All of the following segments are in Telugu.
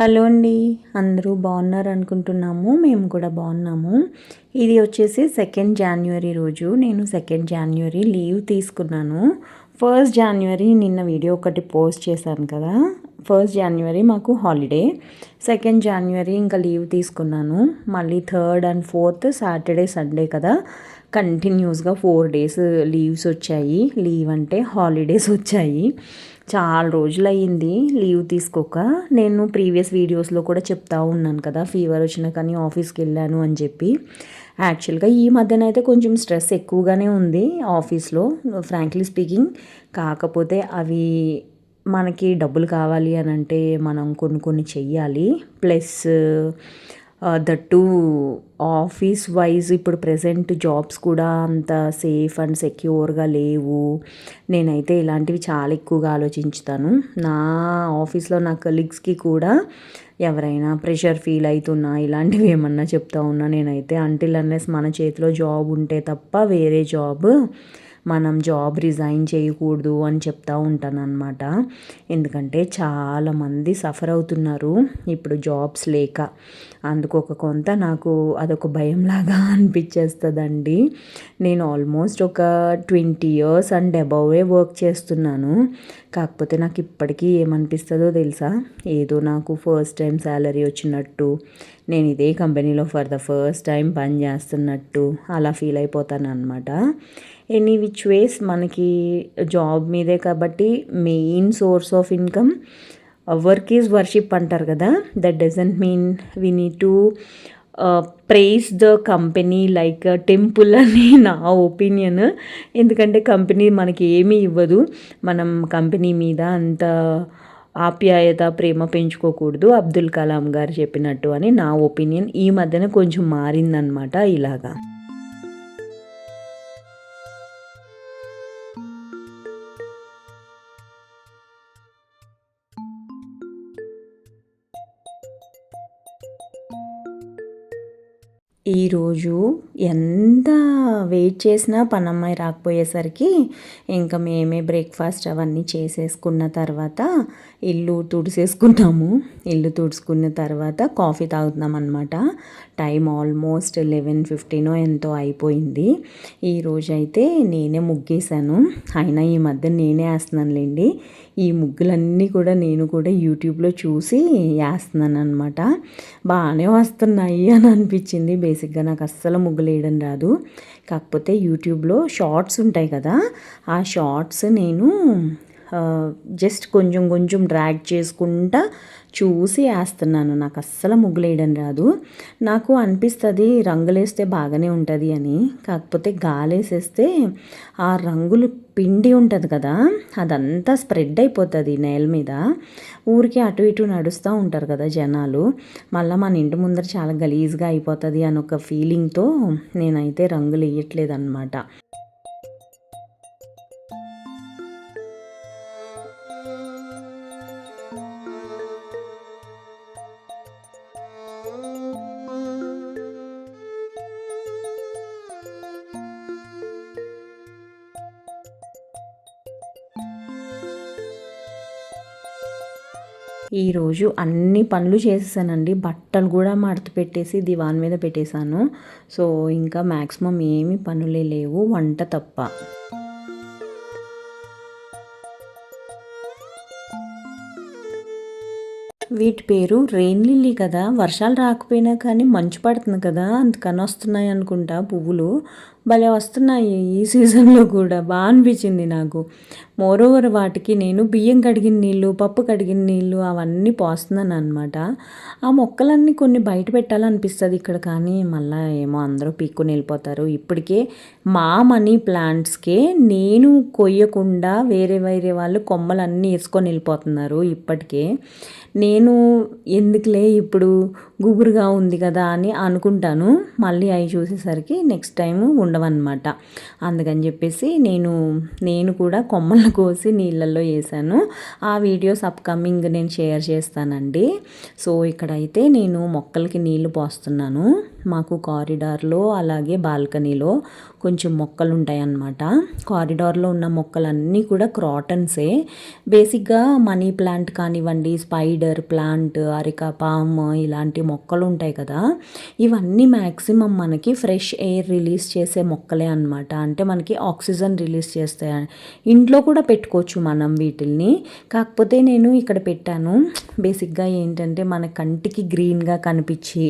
హలో అండి. అందరూ బాగున్నారు అనుకుంటున్నాము. మేము కూడా బాగున్నాము. ఇది వచ్చేసి సెకండ్ జాన్యువరి రోజు. నేను సెకండ్ జాన్యువరి లీవ్ తీసుకున్నాను. ఫస్ట్ జాన్యువరి నిన్న వీడియో ఒకటి పోస్ట్ చేశాను కదా. ఫస్ట్ జాన్యువరి మాకు హాలిడే సెకండ్ జాన్యువరి ఇంకా లీవ్ తీసుకున్నాను. మళ్ళీ third and fourth Saturday Sunday కదా. కంటిన్యూస్గా ఫోర్ డేస్ లీవ్స్ వచ్చాయి. లీవ్ అంటే హాలిడేస్ వచ్చాయి. చాలా రోజులు అయ్యింది లీవ్ తీసుకోక. నేను ప్రీవియస్ వీడియోస్లో కూడా చెప్తా ఉన్నాను కదా ఫీవర్ వచ్చినా కానీ ఆఫీస్కి వెళ్ళాను అని చెప్పి. యాక్చువల్గా ఈ మధ్యన అయితే కొంచెం స్ట్రెస్ ఎక్కువగానే ఉంది ఆఫీస్లో ఫ్రాంక్లీ స్పీకింగ్. కాకపోతే అవి మనకి డబ్బులు కావాలి అని అంటే మనం కొన్ని కొన్ని చెయ్యాలి. ప్లస్ దట్టు ఆఫీస్ వైజ్ ఇప్పుడు ప్రజెంట్ జాబ్స్ కూడా అంత సేఫ్ అండ్ సెక్యూర్గా లేవు. నేనైతే ఇలాంటివి చాలా ఎక్కువగా ఆలోచించుతాను. నా ఆఫీస్లో నా కలీగ్స్కి కూడా ఎవరైనా ప్రెషర్ ఫీల్ అవుతున్నా ఇలాంటివి ఏమన్నా చెప్తా ఉన్నా నేనైతే అంటిల్ అన్నెస్ మన చేతిలో జాబ్ ఉంటే తప్ప వేరే జాబ్ మనం జాబ్ రిజైన్ చేయకూడదు అని చెప్తా ఉంటాను అనమాట ఎందుకంటే చాలామంది సఫర్ అవుతున్నారు ఇప్పుడు జాబ్స్ లేక. అందుకు ఒక కొంత నాకు అదొక భయంలాగా అనిపించేస్తుందండి నేను ఆల్మోస్ట్ ఒక twenty years and above work చేస్తున్నాను. కాకపోతే నాకు ఇప్పటికీ ఏమనిపిస్తుందో తెలుసా? ఏదో నాకు ఫస్ట్ టైం శాలరీ వచ్చినట్టు నేను ఇదే కంపెనీలో ఫర్ ద ఫస్ట్ టైం పని చేస్తున్నట్టు అలా ఫీల్ అయిపోతాను అనమాట ఎనీ విచ్ వేస్ మనకి జాబ్ మీదే కాబట్టి main source of income work is worship అంటారు కదా? That doesn't mean we need to praise the company like temple అని నా ఒపీనియన్ ఎందుకంటే కంపెనీ మనకి ఏమీ ఇవ్వదు. మనం కంపెనీ మీద అంత ఆప్యాయత ప్రేమ పెంచుకోకూడదు. అబ్దుల్ కలాం గారు చెప్పినట్టు అని నా ఒపీనియన్ ఈ మధ్యన కొంచెం మారిందనమాట ఇలాగా. ఈరోజు ఎంత వెయిట్ చేసినా పనమ్మాయి రాకపోయేసరికి ఇంకా మేమే బ్రేక్ఫాస్ట్ అవన్నీ చేసేసుకున్న తర్వాత ఇల్లు తుడిసేసుకున్నాము. ఇల్లు తుడుచుకున్న తర్వాత కాఫీ తాగుతున్నాం అనమాట టైం ఆల్మోస్ట్ లెవెన్ ఫిఫ్టీనో ఎంతో అయిపోయింది. ఈరోజు అయితే నేనే ముగ్గేశాను. అయినా ఈ మధ్య నేనే వేస్తున్నానులేండి. ఈ ముగ్గులన్నీ కూడా నేను కూడా యూట్యూబ్లో చూసి వేస్తున్నాను అనమాట బాగానే వస్తున్నాయి అని అనిపించింది. బేసిక్గా నాకు అస్సలు ముగ్గులు వేయడం రాదు. కాకపోతే యూట్యూబ్లో షార్ట్స్ ఉంటాయి కదా ఆ షార్ట్స్ నేను జస్ట్ కొంచెం కొంచెం డ్రాగ్ చేసుకుంటా చూసి వేస్తున్నాను. నాకు అస్సలు ముగ్గులేయడం రాదు. నాకు అనిపిస్తుంది రంగులేస్తే బాగానే ఉంటుంది అని. కాకపోతే గాలేసేస్తే ఆ రంగులు పిండి ఉంటుంది కదా అదంతా స్ప్రెడ్ అయిపోతుంది నేల మీద. ఊరికి అటు ఇటు నడుస్తూ ఉంటారు కదా జనాలు. మళ్ళీ మన ఇంటి ముందర చాలా గలీజ్గా అయిపోతుంది అని ఒక ఫీలింగ్తో నేనైతే రంగులు వేయట్లేదు అనమాట ఈరోజు అన్ని పనులు చేసేసానండి. బట్టలు కూడా మడత పెట్టేసి దివాన్ మీద పెట్టేశాను. సో ఇంకా మ్యాక్సిమం ఏమి పనులే లేవు. వంట తప్ప. వీటి పేరు రెయిన్ లిల్లీ కదా. వర్షాలు రాకపోయినా కానీ మంచు పడుతుంది కదా. అందుకని వస్తున్నాయి అనుకుంటా పువ్వులు. భలే వస్తున్నాయి ఈ సీజన్లో కూడా. బాగా అనిపించింది నాకు. మోరోవర్ వాటికి నేను బియ్యం కడిగిన నీళ్ళు పప్పు కడిగిన నీళ్ళు అవన్నీ పోస్తున్నాను అనమాట ఆ మొక్కలన్నీ కొన్ని బయట పెట్టాలనిపిస్తుంది ఇక్కడ కానీ మళ్ళీ ఏమో అందరూ పీక్కుని వెళ్ళిపోతారు. ఇప్పటికే మా మనీ ప్లాంట్స్కే నేను కొయ్యకుండా వేరే వేరే వాళ్ళు కొమ్మలన్నీ వేసుకొని వెళ్ళిపోతున్నారు ఇప్పటికే. నేను ఎందుకులే ఇప్పుడు గుబురుగా ఉంది కదా అని అనుకుంటాను. మళ్ళీ అవి చూసేసరికి నెక్స్ట్ టైం ఉండవన్నమాట. అందుకని చెప్పేసి నేను నేను కూడా కొమ్మలు కోసి నీళ్ళల్లో వేసాను. ఆ వీడియోస్ అప్కమింగ్ నేను షేర్ చేస్తానండి. సో ఇక్కడైతే నేను మొక్కలకి నీళ్ళు పోస్తున్నాను. మాకు కారిడార్లో అలాగే బాల్కనీలో కొంచెం మొక్కలు ఉంటాయి అన్నమాట కారిడార్లో ఉన్న మొక్కలన్నీ కూడా క్రాటన్సే బేసిక్గా మనీ ప్లాంట్ కానివ్వండి స్పైడర్ ప్లాంట్ అరికా పామ్ ఇలాంటి మొక్కలు ఉంటాయి కదా ఇవన్నీ మ్యాక్సిమం మనకి ఫ్రెష్ ఎయిర్ రిలీజ్ చేసే మొక్కలే అనమాట అంటే మనకి ఆక్సిజన్ రిలీజ్ చేస్తాయి ఇంట్లో కూడా పెట్టుకోవచ్చు మనం వీటిల్ని. కాకపోతే నేను ఇక్కడ పెట్టాను. బేసిక్గా ఏంటంటే మన కంటికి గ్రీన్గా కనిపించి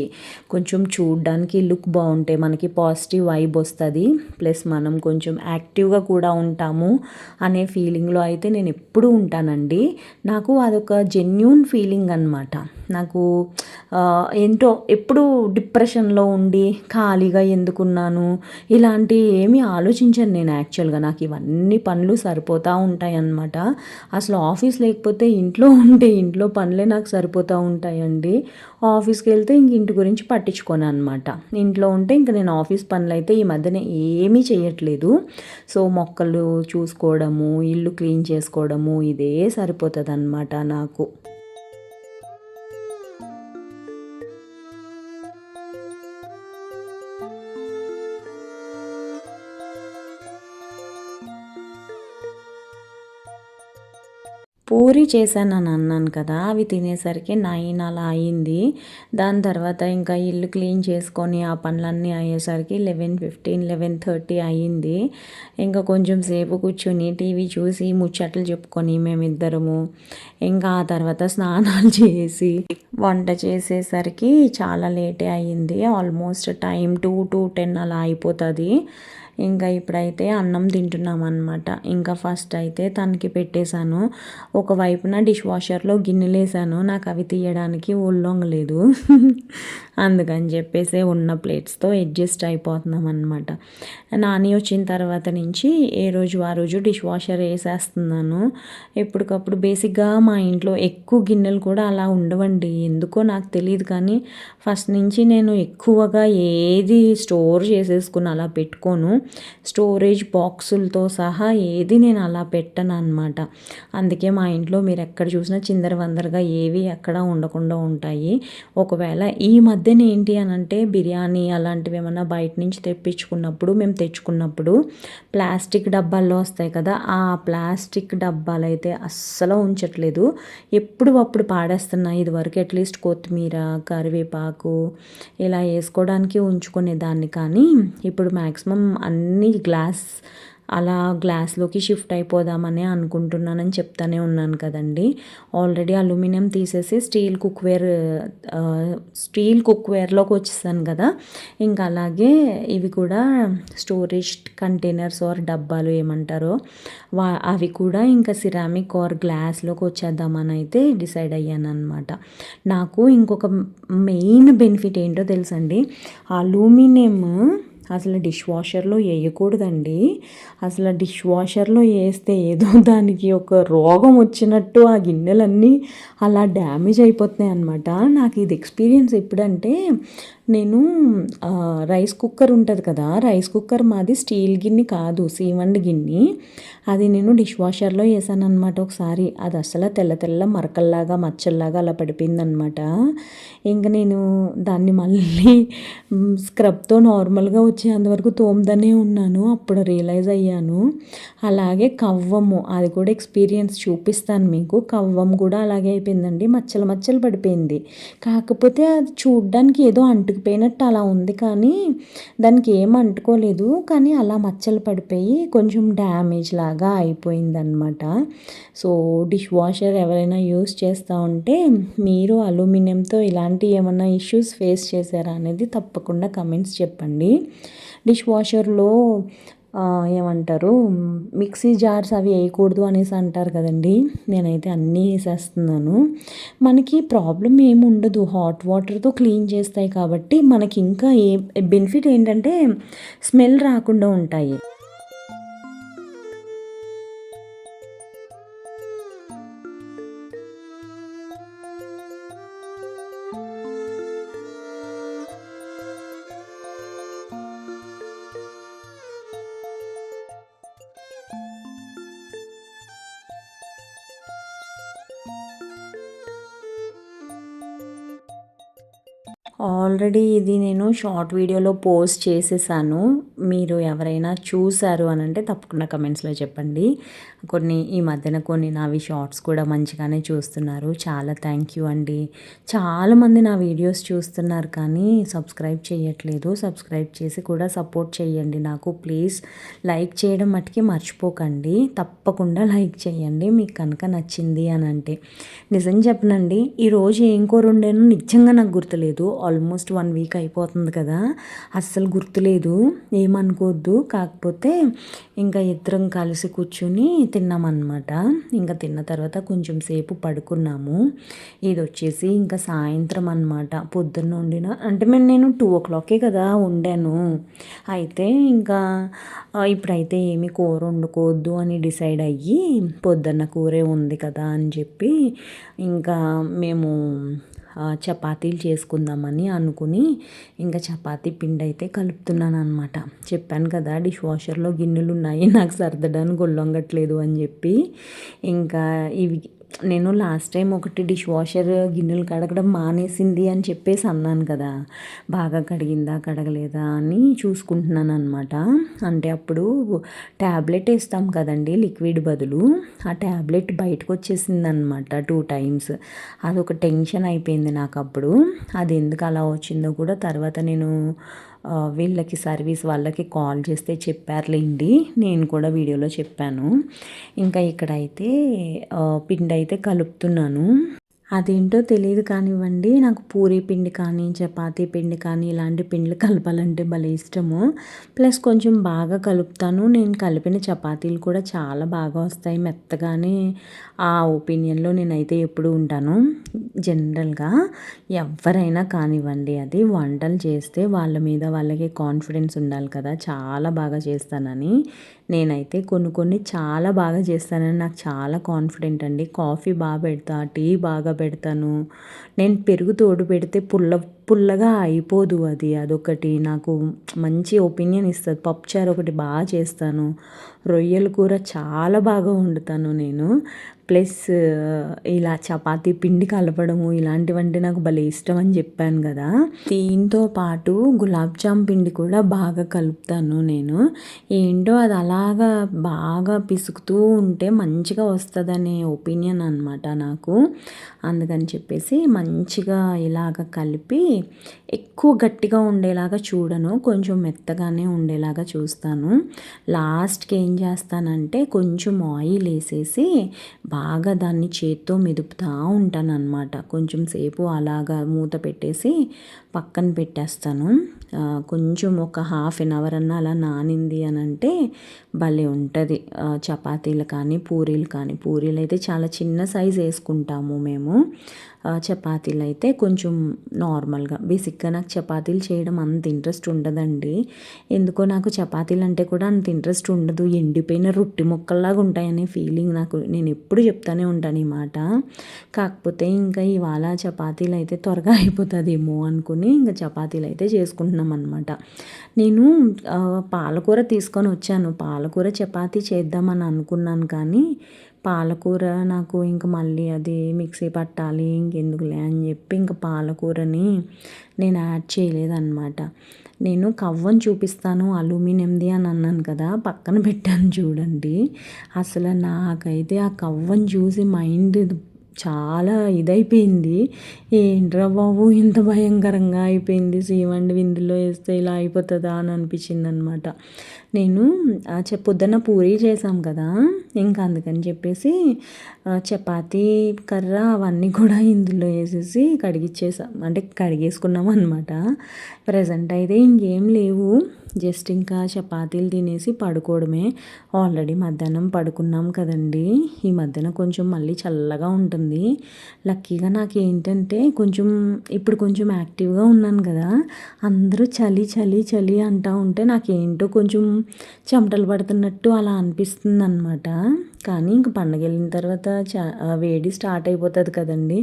కొంచెం చూడడానికి లుక్ బాగుంటే మనకి పాజిటివ్ వైబ్ వస్తుంది. ప్లస్ మనం కొంచెం యాక్టివ్గా కూడా ఉంటాము అనే ఫీలింగ్లో అయితే నేను ఎప్పుడూ ఉంటానండి. నాకు అదొక జెన్యున్ ఫీలింగ్ అనమాట నాకు ఏంటో ఎప్పుడు డిప్రెషన్లో ఉండి ఖాళీగా ఎందుకున్నాను? ఇలాంటి ఏమీ ఆలోచించాను నేను యాక్చువల్గా. నాకు ఇవన్నీ పనులు సరిపోతూ ఉంటాయి అన్నమాట అసలు ఆఫీస్ లేకపోతే ఇంట్లో ఉంటే ఇంట్లో పనులే నాకు సరిపోతూ ఉంటాయండి. ఆఫీస్కి వెళ్తే ఇంక ఇంటి గురించి పట్టించుకోను అనమాట ఇంట్లో ఉంటే ఇంక నేను ఆఫీస్ పనులు అయితే ఈ మధ్యన ఏమీ చేయట్లేదు. సో మొక్కలు చూసుకోవడము ఇల్లు క్లీన్ చేసుకోవడము ఇదే సరిపోతుంది అనమాట నాకు. పూరి చేశానని అన్నాను కదా అవి తినేసరికి నైన్ అలా అయింది. దాని తర్వాత ఇంకా ఇల్లు క్లీన్ చేసుకొని ఆ పనులన్నీ అయ్యేసరికి లెవెన్ ఫిఫ్టీన్ లెవెన్ థర్టీ అయ్యింది. ఇంకా కొంచెం సేపు కూర్చొని టీవీ చూసి ముచ్చట్లు చెప్పుకొని మేమిద్దరము ఇంకా ఆ తర్వాత స్నానాలు చేసి వంట చేసేసరికి చాలా లేటే అయ్యింది. Almost time two to ten అలా అయిపోతుంది. ఇంకా ఇప్పుడైతే అన్నం తింటున్నాం అనమాట ఇంకా ఫస్ట్ అయితే తనకి పెట్టేశాను. ఒకవైపున డిష్ వాషర్లో గిన్నెలేసాను. నాకు అవి తీయడానికి ఒళ్ళొంగలేదు అందుకని చెప్పేసి ఉన్న ప్లేట్స్తో అడ్జస్ట్ అయిపోతున్నాం అనమాట నాని వచ్చిన తర్వాత నుంచి ఏ రోజు ఆ రోజు డిష్ వాషర్ వేసేస్తున్నాను. ఎప్పటికప్పుడు బేసిక్గా మా ఇంట్లో ఎక్కువ గిన్నెలు కూడా అలా ఉండవండి. ఎందుకో నాకు తెలియదు కానీ ఫస్ట్ నుంచి నేను ఎక్కువగా ఏది స్టోర్ చేసేసుకుని అలా పెట్టుకోను. స్టోరేజ్ బాక్సులతో సహా ఏది నేను అలా పెట్టను అనమాట అందుకే మా ఇంట్లో మీరు ఎక్కడ చూసినా చిందర వందరగా ఏవి ఎక్కడ ఉండకుండా ఉంటాయి. ఒకవేళ ఈ మధ్యన ఏంటి అని అంటే బిర్యానీ అలాంటివి ఏమైనా బయట నుంచి తెప్పించుకున్నప్పుడు మేము తెచ్చుకున్నప్పుడు ప్లాస్టిక్ డబ్బాల్లో వస్తాయి కదా ఆ ప్లాస్టిక్ డబ్బాలు అయితే అస్సలు ఉంచట్లేదు. ఎప్పుడు అప్పుడు పాడేస్తున్నాయి ఇదివరకు అట్లీస్ట్ కొత్తిమీర కరివేపాకు ఇలా వేసుకోవడానికి ఉంచుకునేదాన్ని కానీ ఇప్పుడు మ్యాక్సిమం అన్ని గ్లాస్ అలా గ్లాస్లోకి షిఫ్ట్ అయిపోదామని అనుకుంటున్నానని చెప్తానే ఉన్నాను కదండి. ఆల్రెడీ అల్యూమినియం తీసేసి స్టీల్ కుక్వేర్ స్టీల్ కుక్వేర్లోకి వచ్చేసాను కదా. ఇంకా అలాగే ఇవి కూడా స్టోరేజ్ కంటైనర్స్ ఆర్ డబ్బాలు ఏమంటారో వా అవి కూడా ఇంకా సిరామిక్ ఆర్ గ్లాస్లోకి వచ్చేద్దామని అయితే డిసైడ్ అయ్యాను అనమాట నాకు ఇంకొక మెయిన్ బెనిఫిట్ ఏంటో తెలుసండి. అల్యూమినియం అసలు డిష్ వాషర్లో వేయకూడదండి అసలు డిష్ వాషర్లో వేస్తే ఏదో దానికి ఒక రోగం వచ్చినట్టు ఆ గిన్నెలన్నీ అలా డ్యామేజ్ అయిపోతున్నాయి అనమాట నాకు ఇది ఎక్స్పీరియన్స్ ఎప్పుడంటే నేను రైస్ కుక్కర్ ఉంటుంది కదా రైస్ కుక్కర్ మాది స్టీల్ గిన్నె కాదు సీవండ్ గిన్నె. అది నేను డిష్ వాషర్లో వేసాను అనమాట ఒకసారి. అది అసలు తెల్ల తెల్ల మరకల్లాగా మచ్చల్లాగా అలా పడిపోయిందనమాట ఇంకా నేను దాన్ని మళ్ళీ స్క్రబ్తో నార్మల్గా వచ్చేంతవరకు తోముదనే ఉన్నాను. అప్పుడు రియలైజ్ అయ్యాను. అలాగే కవ్వము అది కూడా ఎక్స్పీరియన్స్ చూపిస్తాను మీకు. కవ్వం కూడా అలాగే అయిపోయిందండి. మచ్చలు మచ్చలు పడిపోయింది. కాకపోతే అది చూడ్డానికి ఏదో అంటుకుపోయినట్టు అలా ఉంది కానీ దానికి ఏం అంటుకోలేదు. కానీ అలా మచ్చలు పడిపోయి కొంచెం డ్యామేజ్ లాగా అయిపోయిందనమాట సో డిష్ వాషర్ ఎవరైనా యూస్ చేస్తూ ఉంటే మీరు అల్యూమినియంతో ఇలాంటి ఏమైనా ఇష్యూస్ ఫేస్ చేశారా అనేది తప్పకుండా కమెంట్స్ చెప్పండి. డిష్ వాషర్లో ఏమంటారు? మిక్సీ జార్స్ అవి వేయకూడదు అనేసి అంటారు కదండి. నేనైతే అన్నీ వేసేస్తున్నాను. మనకి ప్రాబ్లం ఏమి ఉండదు. హాట్ వాటర్తో క్లీన్ చేస్తాయి కాబట్టి మనకి ఇంకా ఏ బెనిఫిట్ ఏంటంటే స్మెల్ రాకుండా ఉంటాయి. ఆల్రెడీ ఇది నేను షార్ట్ వీడియోలో పోస్ట్ చేసేసాను. మీరు ఎవరైనా చూసారు అని అంటే తప్పకుండా కమెంట్స్లో చెప్పండి. కొన్ని ఈ మధ్యన కొన్ని నావి షార్ట్స్ కూడా మంచిగానే చూస్తున్నారు. చాలా థ్యాంక్ యూ అండి. చాలామంది నా వీడియోస్ చూస్తున్నారు కానీ సబ్స్క్రైబ్ చేయట్లేదు. సబ్స్క్రైబ్ చేసి కూడా సపోర్ట్ చేయండి నాకు. ప్లీజ్ లైక్ చేయడం మట్టుకి మర్చిపోకండి. తప్పకుండా లైక్ చేయండి. మీకు కనుక నచ్చింది అని అంటే. నిజం చెప్పనండి ఈరోజు ఏం కూర ఉండేనో నిజంగా నాకు గుర్తులేదు. ఆల్మోస్ట్ వన్ వీక్ అయిపోతుంది కదా. అస్సలు గుర్తులేదు. ఏమనుకోవద్దు. కాకపోతే ఇంకా ఇద్దరం కలిసి కూర్చుని తిన్నామన్నమాట. ఇంకా తిన్న తర్వాత కొంచెం సేపు పడుకున్నాము. ఇది వచ్చేసి ఇంకా సాయంత్రం అనమాట పొద్దున్న వండిన అంటే మేము నేను టూ ఓ క్లాకే కదా వండాను. అయితే ఇంకా ఇప్పుడైతే ఏమి కూర వండుకోవద్దు అని డిసైడ్ అయ్యి పొద్దున్న కూరే ఉంది కదా అని చెప్పి ఇంకా మేము చపాతీలు చేసుకుందామని అనుకుని ఇంకా చపాతీ పిండి అయితే కలుపుతున్నాను అనమాట చెప్పాను కదా డిష్ వాషర్లో గిన్నెలు ఉన్నాయి నాకు సర్దడానికి గొల్లొంగట్లేదు అని చెప్పి. ఇంకా ఇవి నేను లాస్ట్ టైం ఒకటి డిష్ వాషర్ గిన్నెలు కడగడం మానేసింది అని చెప్పేసి అన్నాను కదా. బాగా కడిగిందా కడగలేదా అని చూసుకుంటున్నాను అనమాట అంటే అప్పుడు ట్యాబ్లెట్ వేస్తాం కదండి లిక్విడ్ బదులు. ఆ ట్యాబ్లెట్ బయటకు వచ్చేసింది అనమాట టూ టైమ్స్ అదొక టెన్షన్ అయిపోయింది నాకు అప్పుడు. అది ఎందుకు అలా వచ్చిందో కూడా తర్వాత నేను వీళ్ళకి సర్వీస్ వాళ్ళకి కాల్ చేస్తే చెప్పారులేండి. నేను కూడా వీడియోలో చెప్పాను. ఇంకా ఇక్కడైతే పిండి అయితే కలుపుతున్నాను. అదేంటో తెలియదు కానివ్వండి. నాకు పూరీ పిండి కానీ చపాతీ పిండి కానీ ఇలాంటి పిండిలు కలపాలంటే భలే ఇష్టము. ప్లస్ కొంచెం బాగా కలుపుతాను. నేను కలిపిన చపాతీలు కూడా చాలా బాగా వస్తాయి. మెత్తగానే ఆ ఒపీనియన్లో నేనైతే ఎప్పుడు ఉంటాను. జనరల్గా ఎవరైనా కానివ్వండి అది వంటలు చేస్తే వాళ్ళ మీద వాళ్ళకి కాన్ఫిడెన్స్ ఉండాలి కదా. చాలా బాగా చేస్తానని. నేనైతే కొన్ని కొన్ని చాలా బాగా చేస్తానని నాకు చాలా కాన్ఫిడెంట్ అండి. కాఫీ బాగా పెడతా టీ బాగా పెడతాను. నేను పెరుగు తోడు పెడితే పుల్ల పుల్లగా అయిపోదు అది. అదొకటి నాకు మంచి ఒపీనియన్ ఇస్తుంది. పప్పుచారు ఒకటి బాగా చేస్తాను. రొయ్యల కూర చాలా బాగా వండుతాను నేను. ప్లస్ ఇలా చపాతీ పిండి కలపడము ఇలాంటివంటే నాకు భలే ఇష్టం అని చెప్పాను కదా. దీంతో పాటు గులాబ్ జామ్ పిండి కూడా బాగా కలుపుతాను నేను. ఏంటో అది అలాగా బాగా పిసుకుతూ ఉంటే మంచిగా వస్తుందనే ఒపీనియన్ అనమాట నాకు. అందుకని చెప్పేసి మంచిగా ఇలాగ కలిపి ఎక్కువ గట్టిగా ఉండేలాగా చూడను కొంచెం మెత్తగానే ఉండేలాగా చూస్తాను. లాస్ట్కి ఏం చేస్తానంటే కొంచెం ఆయిల్ వేసేసి బాగా దాన్ని చేత్తో మెదుపుతూ ఉంటాను అనమాట కొంచెం సేపు అలాగా మూత పెట్టేసి పక్కన పెట్టేస్తాను. కొంచెం ఒక హాఫ్ అన్ అవర్ అన్న అలా నానింది అని అంటే భలే ఉంటుంది. చపాతీలు కానీ పూరీలు కానీ పూరీలు అయితే చాలా చిన్న సైజ్ వేసుకుంటాము మేము. చపాతీలు అయితే కొంచెం నార్మల్గా బేసిక్గా నాకు చపాతీలు చేయడం అంత ఇంట్రెస్ట్ ఉండదండి. ఎందుకో నాకు చపాతీలు అంటే కూడా అంత ఇంట్రెస్ట్ ఉండదు. ఎండిపోయిన రొట్టి ముక్కల్లాగా ఉంటాయనే ఫీలింగ్ నాకు నేను ఎప్పుడు చెప్తానే ఉంటాను ఈ మాట. కాకపోతే ఇంకా ఇవాళ చపాతీలు అయితే త్వరగా అయిపోతుందేమో అనుకుని ఇంకా చపాతీలు అయితే చేసుకుంటున్నాం అనమాట నేను పాలకూర తీసుకొని వచ్చాను. పాలకూర చపాతీ చేద్దామని అనుకున్నాను కానీ పాలకూర నాకు ఇంక మళ్ళీ అది మిక్సీ పట్టాలి ఇంకెందుకులే అని చెప్పి ఇంక పాలకూరని నేను యాడ్ చేయలేదన్నమాట. నేను కవ్వని చూపిస్తాను అల్యూమినియంది అని అన్నాను కదా పక్కన పెట్టాను చూడండి. అసలు నాకైతే ఆ కవ్వని చూసి మైండ్ చాలా ఇదైపోయింది. ఏంట్రా బాబు ఇంత భయంకరంగా అయిపోయింది. సీమండి విందులో వేస్తే ఇలా అయిపోతుందా అని అనిపించింది అనమాట నేను పొద్దున్న పూరి చేసాం కదా ఇంకా అందుకని చెప్పేసి చపాతీ కర్ర అవన్నీ కూడా ఇందులో వేసేసి కడిగిచ్చేసాం. అంటే కడిగేసుకున్నాం అనమాట ప్రజెంట్ అయితే ఇంకేం లేవు. జస్ట్ ఇంకా చపాతీలు తినేసి పడుకోవడమే. ఆల్రెడీ మధ్యాహ్నం పడుకున్నాం కదండి. ఈ మధ్యన కొంచెం మళ్ళీ చల్లగా ఉంటుంది. లక్కీగా నాకు ఏంటంటే కొంచెం ఇప్పుడు కొంచెం యాక్టివ్గా ఉన్నాను కదా. అందరూ చలి చలి చలి అంటూ ఉంటే నాకేంటో కొంచెం చెమటలు పడుతున్నట్టు అలా అనిపిస్తుంది అనమాట కానీ ఇంక పండగ వెళ్ళిన తర్వాత చా వేడి స్టార్ట్ అయిపోతుంది కదండి.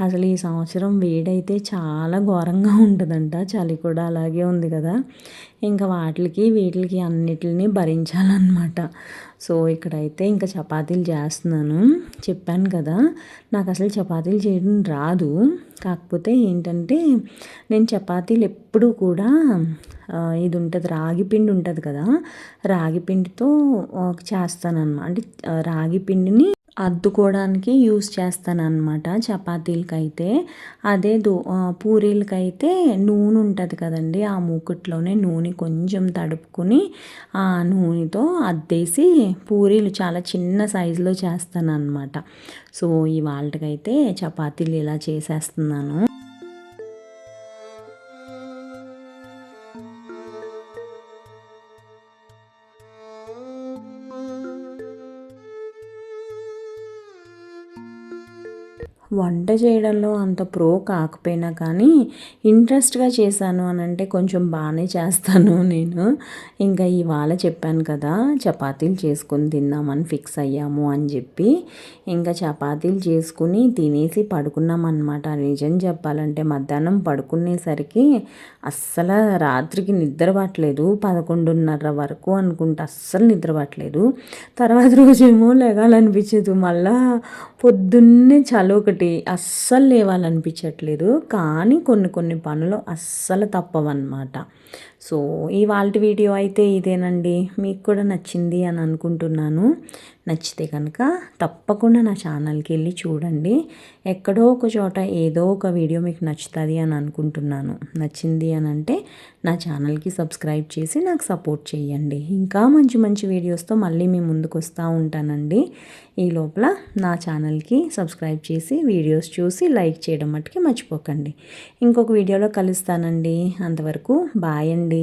అసలు ఈ సంవత్సరం వేడైతే చాలా ఘోరంగా ఉంటుందంట. చలి కూడా అలాగే ఉంది కదా. ఇంకా వాటికి వీటికి అన్నిటిని భరించాలన్నమాట. సో ఇక్కడైతే ఇంకా చపాతీలు చేస్తున్నాను. చెప్పాను కదా నాకు అసలు చపాతీలు చేయడం రాదు. కాకపోతే ఏంటంటే నేను చపాతీలు ఎప్పుడూ కూడా ఇది ఉంటుంది రాగి పిండి ఉంటుంది కదా రాగి పిండితో చేస్తానన్నమాట. అంటే ఆ, రాగి పిండిని అద్దుకోవడానికి యూస్ చేస్తానన్నమాట చపాతీలకైతే. అదే దో పూరీలకైతే నూనె ఉంటుంది కదండి ఆ మూకుట్లోనే నూనె కొంచెం తడుపుకుని ఆ నూనెతో అద్దేసి పూరీలు చాలా చిన్న సైజులో చేస్తానన్నమాట. సో ఇవాళకైతే చపాతీలు ఇలా చేసేస్తున్నాను. వంట చేయడంలో అంత ప్రో కాకపోయినా కానీ ఇంట్రెస్ట్గా చేశాను అని అంటే కొంచెం బాగానే చేస్తాను నేను. ఇంకా ఇవాళ చెప్పాను కదా చపాతీలు చేసుకొని తిందామని ఫిక్స్ అయ్యాము అని చెప్పి. ఇంకా చపాతీలు చేసుకుని తినేసి పడుకున్నాం అనమాట నిజం చెప్పాలంటే మధ్యాహ్నం పడుకునేసరికి అస్సలు రాత్రికి నిద్ర పట్టలేదు. పదకొండున్నర వరకు అనుకుంటా అస్సలు నిద్ర పట్టలేదు. తర్వాత రోజేమో లెగాలనిపించదు. మళ్ళా పొద్దున్నే చలి ఒకటి అస్సలు లేవాలనిపించట్లేదు. కానీ కొన్ని కొన్ని పనులు అస్సలు తప్పవన్నమాట. సో ఇవాళ వీడియో అయితే ఇదేనండి. మీకు కూడా నచ్చింది అని అనుకుంటున్నాను. నచ్చితే కనుక తప్పకుండా నా ఛానల్కి వెళ్ళి చూడండి. ఎక్కడో ఒక చోట ఏదో ఒక వీడియో మీకు నచ్చుతుంది అని అనుకుంటున్నాను. నచ్చింది అని అంటే నా ఛానల్కి సబ్స్క్రైబ్ చేసి నాకు సపోర్ట్ చేయండి. ఇంకా మంచి మంచి వీడియోస్తో మళ్ళీ మీ ముందుకు వస్తూ ఉంటానండి. ఈ లోపల నా ఛానల్కి సబ్స్క్రైబ్ చేసి వీడియోస్ చూసి లైక్ చేయడం మట్టుకి మర్చిపోకండి. ఇంకొక వీడియోలో కలుస్తానండి. అంతవరకు బాయ్. బాయ్ అండి.